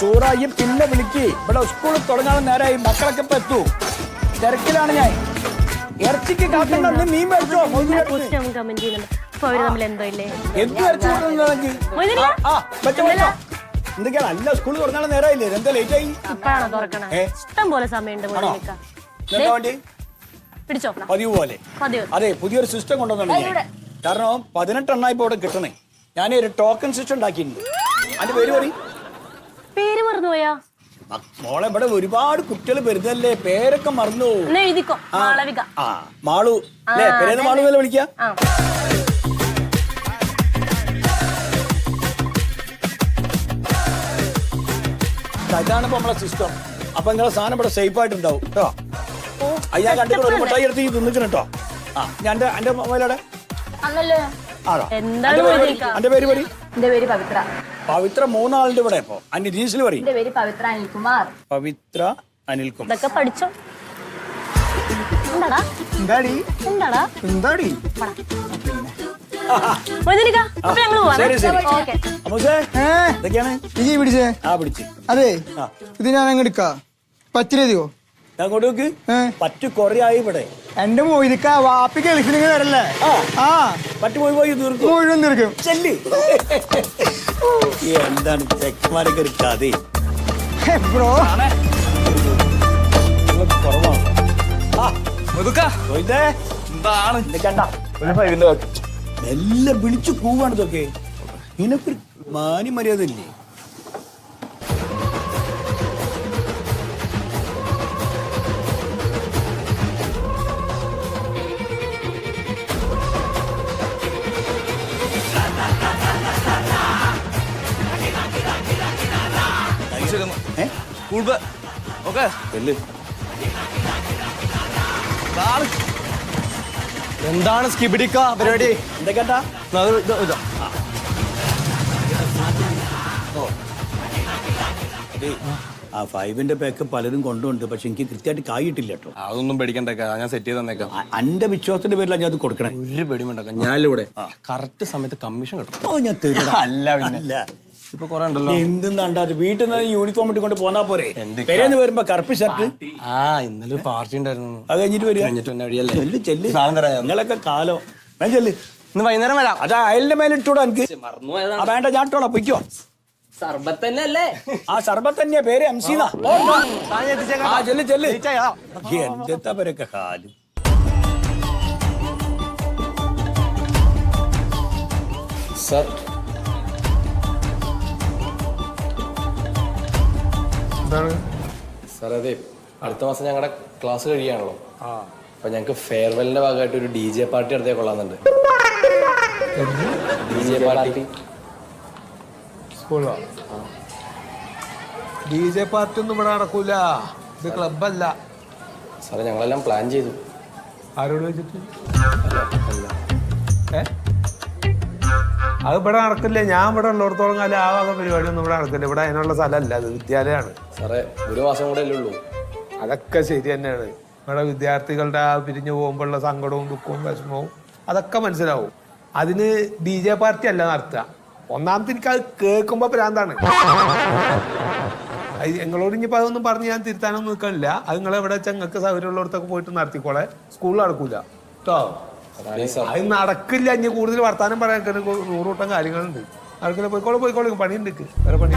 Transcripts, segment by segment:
സൂറായി പിന്നെ വിളിക്ക്. ഇവിടെ സ്കൂൾ തുടങ്ങാൻ നേരമായി മക്കളൊക്കെ ഇപ്പൊ എത്തൂ. തിരക്കിലാണ് ഞാൻ. ഇറച്ചിക്ക് കാക്കണ്ട നീ മീൻ മേടിച്ചോ? കമന്റ് ചെയ്യുന്നുണ്ട്. അപ്പൊ അവർ തമ്മിൽ എന്തോ ഇല്ലേ? എന്ത് ഇറച്ചി കൊണ്ടുവന്നെങ്കിൽ മൊയ്തീന? ആ വെച്ചോ വെച്ചോ എന്തൊക്കെയാണ് അല്ല സ്കൂൾ തുടങ്ങാൻ നേരമായില്ലേ എന്താ ലേറ്റ് ആയി? ഇപ്പഴാണോ തുറക്കണേ? ഇഷ്ടം പോലെ സമയമുണ്ട് പിടിച്ചോ. പതിവ് പോലെ. അതെ പുതിയൊരു സിസ്റ്റം കൊണ്ടുവന്നു കാരണം പതിനെട്ടെണ്ണായി ഇപ്പൊ ഇവിടെ കിട്ടണേ. ഞാൻ ഒരു ടോക്കൺ സിസ്റ്റം ഉണ്ടാക്കിയിട്ടുണ്ട്. അതിന്റെ പേര് പറയും. മറന്നുപോയാ? മോളെ ഇവിടെ ഒരുപാട് കുട്ടികൾ വരുന്നല്ലേ പേരൊക്കെ മറന്നു. എഴുതിക്കോ മാളവിക. ആ മാളു അല്ലേ? പേരേന്ന് മാളു എന്നല്ലേ വിളിക്കുക ആ. ഇതാണ് ഇപ്പൊ നമ്മളെ സിസ്റ്റം അപ്പൊ നിങ്ങളെ സാധനം ഇവിടെ സേഫ് ആയിട്ടുണ്ടാവും കേട്ടോ? അയ്യാ കണ്ടിട്ട് ഒരു മുട്ടായി എടുത്ത് ഈ തിന്നിക്കണം കേട്ടോ? ആ ഞാൻ എന്റെ അന്നല്ലേ ആണോ? എന്റെ പേര് എന്റെ പേര് പവിത്ര. പവിത്ര മൂന്നാളുടെ ഇവിടെ ഇപ്പൊ ഇനീഷ്യൽ പറയും. എന്റെ പേര് പവിത്ര അനിൽകുമാർ. പവിത്ര അനിൽകുമാർ. ഇതൊക്കെ പഠിച്ചോ? എന്താടാ? എന്താടി? എന്താടാ? എന്താടി? മൊയ്തീനിക്ക അപ്പൊ ഞങ്ങൾ പോവാ ശരി ശരി. ഓക്കെ. അമ്മൂസേ ഏ? ഇതൊക്കെയാണ്? ഇജി പിടിച്ചേ? ആ പിടിച്ച്. അതെ ആ. ഇത് ഞാൻ അങ്ങ് എടുക്ക. പറ്റില്ലതിയോ ഞാൻ നോക്ക്. ഏ? കൊറേ ആയി ഇവിടെ. എന്റെ മൊയ്തിക്ക വാപ്പി ഗൾഫിലേക്ക് വരല്ലേ? ആ. ആ. പറ്റു പോയി പോയി തീർക്കും. മുഴുവൻ തീർക്കും. ചെല്ല്. എന്താണ് ചെക്കന്മാരൊക്കെ ഒരു കഥ? ബ്രോ. എല്ലാം വിളിച്ചു പോവാണ് ഇതൊക്കെ. നിനക്കൊരു മാനി മര്യാദ ഇല്ലേ ഓക്കെ. എന്താണ് സ്കിബിഡിക്ക പരിപാടി? ആ ഫൈവിന്റെ പേക്ക് പലരും കൊണ്ടുണ്ട് പക്ഷെ എനിക്ക് കൃത്യമായിട്ട് കായിട്ടില്ല കേട്ടോ. അതൊന്നും പേടിക്കണ്ടേക്ക. ഞാൻ സെറ്റ് ചെയ്ത് തന്നേക്കാം. എന്റെ അന്റെ വിശ്വാസത്തിന്റെ പേരിലാണ് ഞാൻ അത് കൊടുക്കണേ. ഒരു പേടിയും വേണ്ടക്ക ഞാനിവിടെ കറക്റ്റ് സമയത്ത് കമ്മീഷൻ കിട്ടും ഓ ഞാൻ തരും. അല്ല പിന്നെ. ഇപ്പൊ കുറെ ഉണ്ടല്ലോ. എന്തെന്നാണ്ടാ വീട്ടിൽ നിന്ന് യൂണിഫോം ഇട്ട് കൊണ്ട് പോന്നാ പോരെ? പെരേന്ന് വരുമ്പോ കറുപ്പ് ഷർട്ട് ആ ഇന്നലെ ഒരു പാർട്ടി ഉണ്ടായിരുന്നു. അത് കഴിഞ്ഞിട്ട് വരിക. കഴിഞ്ഞിട്ട് വന്ന വഴിയല്ലേ? ചെല്ല് ചെല്ല്. നിങ്ങളൊക്കെ കാലം. ഞാൻ ചെല്ല്. ഇന്ന് വൈകുന്നേരം വരാം. അത് അയലിന്റെ മേലെ ഇട്ടൂടാ എനിക്ക്. ആ വേണ്ട ഞാൻ ഇട്ടോളാം. പൊയ്ക്കോ. ആ സർബത്ത് തന്നെയാ പേര് എം സി ആ ചെല്ല് ചെല്ല്. എന്തെത്താ പേരൊക്കെ കാൽ. സർ എന്താണ്? സാർ അതെ. അടുത്ത മാസം ഞങ്ങളുടെ ക്ലാസ് കഴിയാണല്ലോ. അപ്പൊ ഞങ്ങൾക്ക് ഫെയർവെല്ലിന്റെ ഭാഗമായിട്ട് ഒരു ഡി ജെ പാർട്ടി നടത്തിയാൽ കൊള്ളാന്നുണ്ട്. D J party. സ്കൂളോ? D J party ഒന്നും ഇവിടെ നടക്കൂല. ഇത് ക്ലബല്ല. സാറേ ഞങ്ങളെല്ലാം പ്ലാൻ ചെയ്തു. ആരോട് വെച്ചിട്ട് അത് ഇവിടെ നടക്കില്ല. ഞാൻ ഇവിടെ ഉള്ളിടത്തോളം കാലം ആ വക പരിപാടിയൊന്നും ഇവിടെ നടക്കില്ല. ഇവിടെ അതിനുള്ള സ്ഥലമല്ല. അത് വിദ്യാലയമാണ്. സാറേ ഒരു മാസം കൂടെ അല്ലേ ഉള്ളൂ? അതൊക്കെ ശരി തന്നെയാണ്. ഇവിടെ വിദ്യാർത്ഥികളുടെ ആ പിരിഞ്ഞു പോകുമ്പോഴുള്ള സങ്കടവും ദുഃഖവും വിഷമവും അതൊക്കെ മനസ്സിലാവും. അതിന് ബി ജെ പാർട്ടി അല്ല നടത്തുക. ഒന്നാമത്തെ എനിക്ക് അത് കേൾക്കുമ്പോൾ ഭ്രാന്താണ്. അത് ഞങ്ങളോട് ഇനിയിപ്പോൾ അതൊന്നും പറഞ്ഞ് ഞാൻ തിരുത്താനൊന്നും നിൽക്കണില്ല. അത് നിങ്ങളെവിടെ വെച്ചാൽ നിങ്ങൾക്ക് സൗകര്യമുള്ളിടത്തൊക്കെ പോയിട്ട് നടത്തിക്കോളെ. സ്കൂളിൽ നടക്കൂല. കേട്ടോ അത് നടക്കില്ല. ഇനി കൂടുതൽ വർത്താനം പറയാൻ നൂറുകൂട്ടം കാര്യങ്ങളുണ്ട്. നടക്കില്ല പോയിക്കോളും പോയിക്കോളും. പണിയുണ്ട്. വേറെ പണി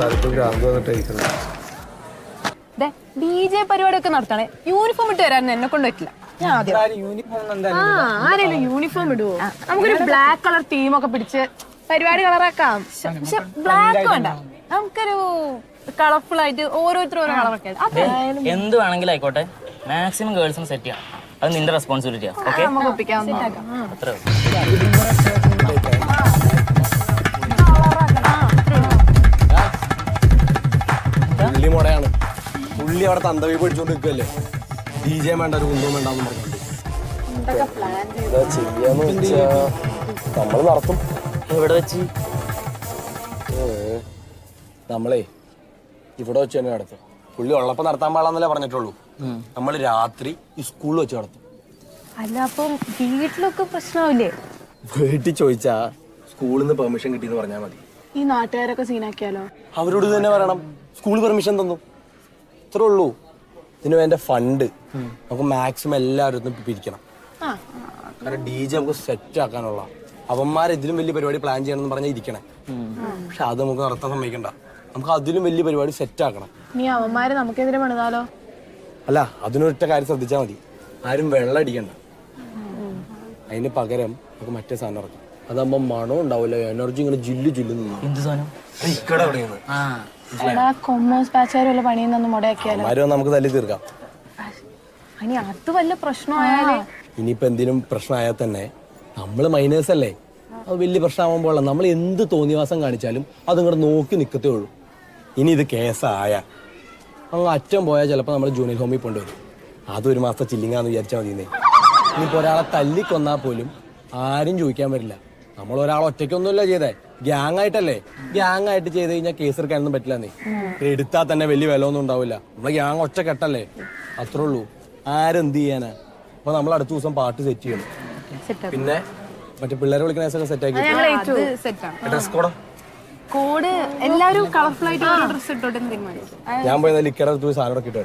തലപ്പ് ഭ്രാന്ത് വന്നിട്ട് ഇരിക്കണം ഡി ജെ പരിപാടിയൊക്കെ നടത്തണേ. യൂണിഫോം ഇട്ട് വരാൻ എന്നെ കൊണ്ട് പറ്റില്ല. ഞാൻ ആദ്യം. ആ ആരെങ്കിലും യൂണിഫോം ഇടുവോ? നമുക്കൊരു ബ്ലാക്ക് കളർ തീമൊക്കെ പിടിച്ച് പരിപാടി കളറാക്കാം. പക്ഷെ ബ്ലാക്ക് വേണ്ട. നമുക്കൊരു കളർഫുൾ ആയിട്ട് ഓരോരുത്തരും ഓരോ കളറൊക്കെ എന്ത് വേണമെങ്കിലും ആയിക്കോട്ടെ. മാക്സിമം ഗേൾസിന് സെറ്റ് ചെയ്യാം അത് നിന്റെ റെസ്പോൺസിബിലിറ്റിയാ ഓക്കെ അത്രേ പുള്ളി മുടയാണ്. പുള്ളി അവിടെ തന്തവി പിടിച്ചോണ്ട് നിൽക്കല്ലേ ഡി ജെ വേണ്ട ഒരു കുന്തവും എന്താ ചെയ്യാന്ന് വെച്ചാ നമ്മൾ നടത്തും. ഇവിടെ വെച്ച്? നമ്മളേ ഇവിടെ വെച്ച് തന്നെ നടത്തും. പുള്ളി ഉള്ളപ്പോ നടത്താൻ പാടാന്നല്ലേ പറഞ്ഞിട്ടുള്ളൂ. നമ്മൾ രാത്രി ഈ സ്കൂളിൽ വെച്ച് നടത്തും. അല്ല അപ്പം വീട്ടിലൊക്കെ പ്രശ്നമാവില്ലേ വീട്ടിൽ ചോദിച്ചാ സ്കൂളിൽ നിന്ന് പെർമിഷൻ കിട്ടിയെന്ന് പറഞ്ഞാൽ മതി. ഈ നാട്ടുകാരൊക്കെ സീനാക്കിയാലോ അവരോട് തന്നെ പറയണം. സ്കൂൾ പെർമിഷൻ തന്നു. ഇത്രേ ഉള്ളൂ. ഇതിന് വേണ്ട ഫണ്ട് നമുക്ക് മാക്സിമം എല്ലാവരും പിരിക്കണം. കാരണം ഡി ജെ നമുക്ക് സെറ്റ് ആക്കാനുള്ള. അവന്മാർ ഇതിലും വലിയ പരിപാടി പ്ലാൻ ചെയ്യണമെന്ന് പറഞ്ഞാൽ ഇരിക്കണേ. പക്ഷെ അത് നമുക്ക് നടത്താൻ സമ്മതിക്കണ്ട. നമുക്ക് അതിലും വലിയ പരിപാടി സെറ്റ് ആക്കണം. നീ അവന്മാര് നമുക്കെതിരെ പണിതാലോ? അല്ല അതിനൊറ്റ കാര്യം ശ്രദ്ധിച്ചാൽ മതി. ആരും വെള്ളം അടിക്കണ്ട. അതിന് പകരം നമുക്ക് മറ്റേ സാധനം ഇറക്കാം. അതാകുമ്പോ മണം ഉണ്ടാവില്ല എനർജി ഇങ്ങനെ ജില്ലു ജില്ലു എന്ത് സാധനം? ഇക്കട എവിടെയാണ് ആ. എടാ കൊമേഴ്സ് ബാച്ചുകാർ വല്ല പണിയെന്നു മുടയാക്കിയാലോ? അവന്മാരെ നമുക്ക് തല്ലി തീർക്കാം. ഇനി അത് വല്ല പ്രശ്നമായാലേ? ഇനിയിപ്പോ എന്തിനും പ്രശ്നമായാൽ തന്നെ നമ്മൾ മൈനേഴ്സ് അല്ലേ? അത് വലിയ പ്രശ്നമാകുമ്പോൾ നമ്മൾ എന്ത് തോന്നിവാസം കാണിച്ചാലും അത് ഇങ്ങോട്ട് നോക്കി നിൽക്കത്തേ ഉള്ളൂ. ഇനി ഇത് കേസായ. അങ്ങ് അറ്റം പോയാൽ ചിലപ്പോൾ നമ്മൾ ജൂനിയർ ഹോമിൽ കൊണ്ടുവരും. അതൊരു മാസത്തെ ചില്ലിങ്ങാന്ന് വിചാരിച്ചാൽ മതിയെന്നേ. ഇനിയിപ്പോൾ ഒരാളെ തല്ലിക്കൊന്നാൽ പോലും ആരും ചോദിക്കാൻ പറ്റില്ല. നമ്മൾ ഒരാൾ ഒറ്റയ്ക്കൊന്നുമില്ല ചെയ്തേ. ഗ്യാങ് ആയിട്ടല്ലേ ഗ്യാങ് ആയിട്ട് ചെയ്ത് കഴിഞ്ഞാൽ കേസ് എടുക്കാനൊന്നും പറ്റില്ലെന്നേ. എടുത്താൽ തന്നെ വലിയ വില ഒന്നും ഉണ്ടാവില്ല. നമ്മളെ ഗ്യാങ് ഒറ്റ കെട്ടല്ലേ അത്രേ ഉള്ളൂ. ആരെന്ത് ചെയ്യാനാ? അപ്പൊ നമ്മൾ അടുത്ത ദിവസം പാട്ട് സെറ്റ് ചെയ്യണം. പിന്നെ മറ്റേ പിള്ളേരെ വിളിക്കണ സെറ്റ് ആക്കി ഡ്രസ് കോഡോ കോഡ് എല്ലാരും കളർഫുൾ ആയിട്ട് ഡ്രസ് ഇട്ടോട്ടെ എന്ന് തീരുമാനിച്ചു. ഞാൻ പോയത് ലിക്കർ അടുത്ത് പോയി സാധനം ഇട്ട്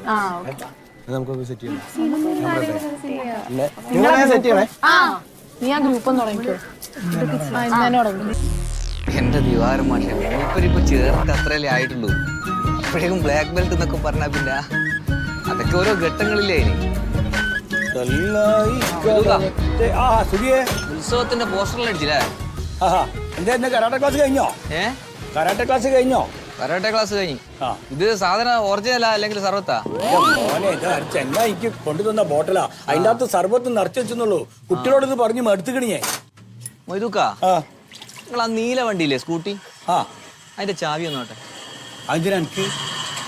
നമുക്ക് സെറ്റ് ചെയ്യണം പിന്നെ നിങ്ങൾ സെറ്റ് ചെയ്യണേ? ആ നീ ആ ഗ്രൂപ്പ് ഒന്ന് തുടങ്ങിക്കോ. ആ, എന്റെ ദിവാരം മാഷെ മൂപ്പരിപ്പോ ചേർത്ത് അത്രയല്ലേ ആയിട്ടുള്ളൂ. അപ്പോഴേക്കും ബ്ലാക്ക് ബെൽറ്റ് എന്നൊക്കെ പറഞ്ഞാ പിന്നെ അതൊക്കെ ഓരോ ഘട്ടങ്ങളില്ലേ ഇനി. ആ ഉത്സവത്തിന്റെ പോസ്റ്ററിൽ അടിച്ചില്ലേ? എന്റെ കരാട്ടെ ക്ലാസ് കഴിഞ്ഞോ? ഏ? കരാട്ടെ ക്ലാസ് കഴിഞ്ഞോ? കരാട്ടെ ക്ലാസ് കഴിഞ്ഞു. ആ. ഇത് സാധനം ഒറിജിനലാ അല്ലെങ്കിൽ സർവത്താ? എന്റെ മോനെ ഇത് കൊണ്ടുതന്ന ബോട്ടലാ? അതിന്റെ അകത്ത് സർബത്ത് നിറച്ചു വെച്ചെന്നുള്ളൂ. കുട്ടികളോട് ഇത് പറഞ്ഞു മടുത്തുകണിയേ. മൊയ്തുക്ക ആ. നിങ്ങൾ ആ നീല വണ്ടിയില്ലേ സ്കൂട്ടി? ആ. അതിന്റെ ചാവി ഒന്നോട്ടെ അതിനെനിക്ക്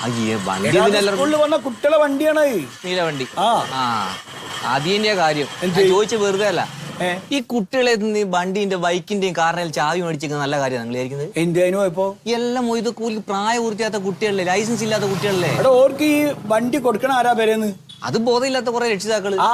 അയ്യേ വണ്ടി ഇതിനെല്ലാവർക്കും സ്കൂളിൽ വന്ന കുട്ടികളെ വണ്ടിയാണ് നീല വണ്ടി. ആ. ആ അതിന്റെ കാര്യം. ഞാൻ ചോദിച്ച വെറുതെ അല്ല ഈ കുട്ടികളെ വണ്ടിന്റെ ബൈക്കിന്റെയും കാറിനെ ചാവി മേടിച്ചിരിക്കുന്ന നല്ല കാര്യം നിങ്ങൾ വിചാരിക്കുന്നത്? ഇപ്പോ? എല്ലാം മൊയ്ത് കൂലി പ്രായപൂർത്തിയാത്ത കുട്ടികളല്ലേ? ലൈസൻസ് ഇല്ലാത്ത കുട്ടികളല്ലേ? ഓർക്ക് ഈ വണ്ടി കൊടുക്കണ ആരാ പേരെന്ന്? അത് ബോധമില്ലാത്ത കുറെ രക്ഷിതാക്കൾ. ആ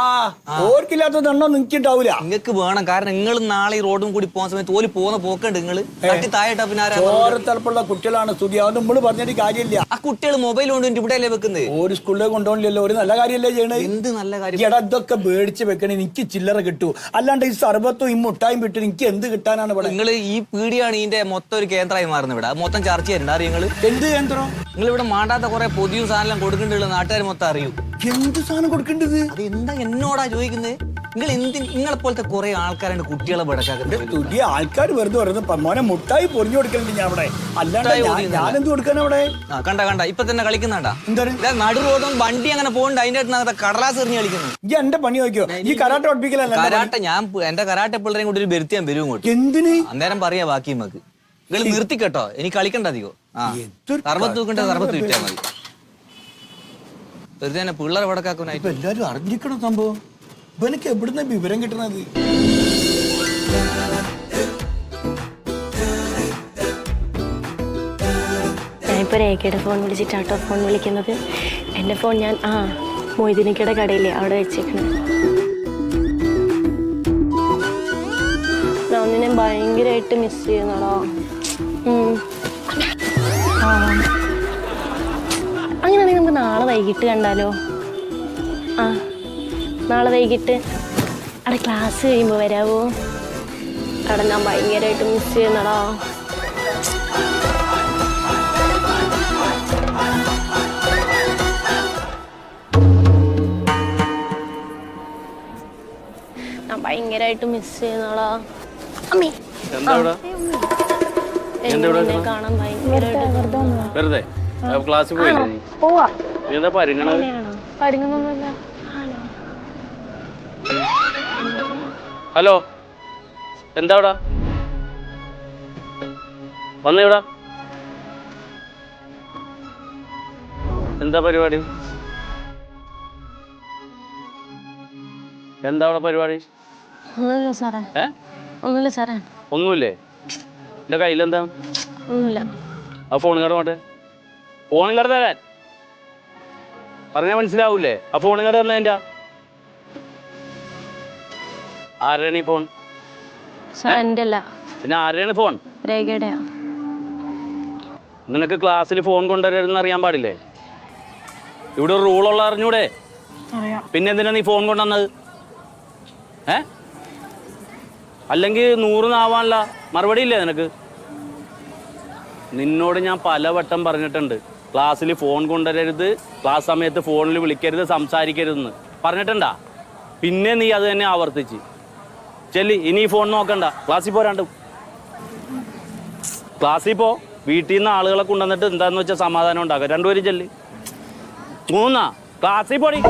ഓർക്കില്ലാത്തതെണ്ണോ നിനക്ക് ഉണ്ടാവൂല നിങ്ങൾക്ക് വേണം. കാരണം നിങ്ങൾ നാളെ ഈ റോഡും കൂടി പോകുന്ന സമയത്ത് ഓൽ പോകുന്ന പോക്കുണ്ട് നിങ്ങൾ തട്ടി താഴെട്ടാ പിന്നെ ആരാ ചോരത്തലപ്പുള്ള കുട്ടികളാണ് സ്തുതി അത് നമ്മൾ പറഞ്ഞിട്ട് കാര്യമില്ല. ആ കുട്ടികൾ മൊബൈൽ കൊണ്ട് ഇവിടെയല്ലേ വെക്കുന്നത് ഒരു സ്കൂളിലേക്ക് കൊണ്ടുപോകണില്ലല്ലോ ഒരു നല്ല കാര്യമല്ലേ ചെയ്യണേ? എന്ത് നല്ല കാര്യം? എടാ ഇതൊക്കെ മേടിച്ച് വെക്കണേ. എനിക്ക് ചില്ലറ കിട്ടൂ. അല്ലാണ്ട് ഈ സർബത്തും ഈ മുട്ടായും വിട്ടു എനിക്ക് എന്ത് കിട്ടാനാണ് ഇവിടെ? നിങ്ങൾ ഈ പീടിയാണ് ഇതിന്റെ മൊത്തം ഒരു കേന്ദ്രമായി മാറുന്നത് ഇവിടെ. മൊത്തം ചർച്ച ചെയ്യുന്നുണ്ട് അറിയോ നിങ്ങൾ എന്ത് കേന്ദ്രം? നിങ്ങൾ ഇവിടെ മാണ്ടാത്ത കുറെ പൊതിയും സാധനം കൊടുക്കേണ്ടത് നാട്ടുകാർ മൊത്തം അറിയൂ. എന്ത് സാധനം കൊടുക്കേണ്ടത്? അത് എന്താ എന്നോടാ ചോദിക്കുന്നത്? നിങ്ങൾ എന്തി നിങ്ങളെ പോലത്തെ കുറെ ആൾക്കാരാണ് കുട്ടികളെ ബടക്കാക്കുന്നത് തുടിയ ആൾക്കാർ വെറുതെ പറയുന്നത് മോനെ മുട്ടായി പൊറിഞ്ഞു കൊടുക്കലുണ്ട് ഞാൻ അവിടെ. അല്ലാണ്ട്. ഞാനെന്ത് കൊടുക്കാനാ അവിടെ? കണ്ട കണ്ട. ഇപ്പൊ തന്നെ കളിക്കുന്നുണ്ടാ? നടു റോഡും വണ്ടി അങ്ങനെ പോകണ്ട അതിന്റെ അടുത്ത് കടലാസ് എറിഞ്ഞ് കളിക്കുന്നു. ഈ എന്റെ പണി നോക്കിയോ? ഈ കരാട്ട പഠിപ്പിക്കലല്ല കരാട്ട ഞാൻ എന്റെ കരാട്ട പിള്ളേരെയും കൂടി ഒരു ബെരുത്തിയാൻ വരും ഇങ്ങോട്ട്. എന്തിന്? അന്നേരം പറയാ ബാക്കി നമുക്ക് നിങ്ങൾ നിർത്തിക്കട്ടോ. എനിക്ക് കളിക്കണ്ട അധികം. സർബത്ത് തൂക്കണ്ട സർബത്ത് കിട്ടിയാൽ മതി. വെറുതെ തന്നെ പിള്ളേരെ വടക്കാക്കാനായിട്ട് എല്ലാരും അറിഞ്ഞിരിക്കണം സംഭവം. ഇവനക്ക് എവിടുന്ന വിവരം കിട്ടണത്? ഞാനിപ്പോൾ രേഖയുടെ ഫോൺ വിളിച്ചിട്ടാട്ടോ ഫോൺ വിളിക്കുന്നത്. എന്റെ ഫോൺ ഞാൻ ആ മൊയ്തിനിക്കയുടെ കടയില്ലേ അവിടെ വെച്ചേക്കണം. ഞാൻ ഒന്നിനെ ഭയങ്കരമായിട്ട് മിസ് ചെയ്യുന്നടാ. വൈകിട്ട് കണ്ടാലോ? ആ നാളെ വൈകിട്ട്. അവിടെ ക്ലാസ് കഴിയുമ്പോൾ വരാവോ? അവിടെ ഞാൻ ഭയങ്കരമായിട്ട് മിസ് ചെയ്യുന്നടാ. ഞാൻ ഭയങ്കരമായിട്ട് മിസ് ചെയ്യുന്നോളാ അമ്മേ. കാണാൻ ഭയങ്കരമായിട്ട് വെറുതെ ക്ലാസ്സിൽ പോയില്ലേ പോവാ. എന്താ പരിങ്ങണത്? പരിങ്ങുന്നൊന്നുമില്ല. ഹലോ. എന്താ ഇവിടെ വന്നേ ഇവിടെ എന്താ പരിപാടി? എന്താ അവിടെ പരിപാടി? ഒന്നുമില്ല സാറേ. ഏ? ഒന്നുമില്ല സാറേ. ഒന്നുമില്ലേ? എന്റെ കയ്യിലെന്താ? ഒന്നുമില്ല. ആ ഫോൺ വേണ്ടേ ഫോൺ തരാൻ. പറഞ്ഞാൽ മനസ്സിലാവൂലേ? ആ ഫോൺ കാർഡ് തന്നെ എന്റെ? ആരാണ് ഈ ഫോൺ സ- എന്റെ അല്ല പിന്നെ ആരാണ് ഫോൺ നിനക്ക് ക്ലാസ്സിൽ ഫോൺ കൊണ്ടുവരരുതെന്ന് അറിയാൻ പാടില്ലേ? ഇവിടെ ഒരു റൂളുള്ള അറിഞ്ഞൂടെ? പിന്നെ എന്തിനാ നീ ഫോൺ കൊണ്ടുവന്നത്? ഏ? അല്ലെങ്കിൽ നൂറ് നാവാനുള്ള മറുപടി ഇല്ലേ നിനക്ക്? നിന്നോട് ഞാൻ പലവട്ടം പറഞ്ഞിട്ടുണ്ട്. ക്ലാസ്സിൽ ഫോൺ കൊണ്ടുവരരുത്. ക്ലാസ് സമയത്ത് ഫോണിൽ വിളിക്കരുത് സംസാരിക്കരുതെന്ന്. പറഞ്ഞിട്ടുണ്ടാ? പിന്നെ നീ അത് തന്നെ ആവർത്തിച്ച്. ചെല്ലി ഇനി ഫോൺ നോക്കണ്ട. ക്ലാസ്സിൽ പോരാണ്ട് ക്ലാസ്സിൽ പോ. വീട്ടിൽ നിന്ന് ആളുകളെ കൊണ്ടുവന്നിട്ട് എന്താന്ന് വെച്ചാൽ സമാധാനം ഉണ്ടാക്കുക രണ്ടുപേരും ചെല്ലി. മൂന്നാ ക്ലാസ്സിൽ പോടി.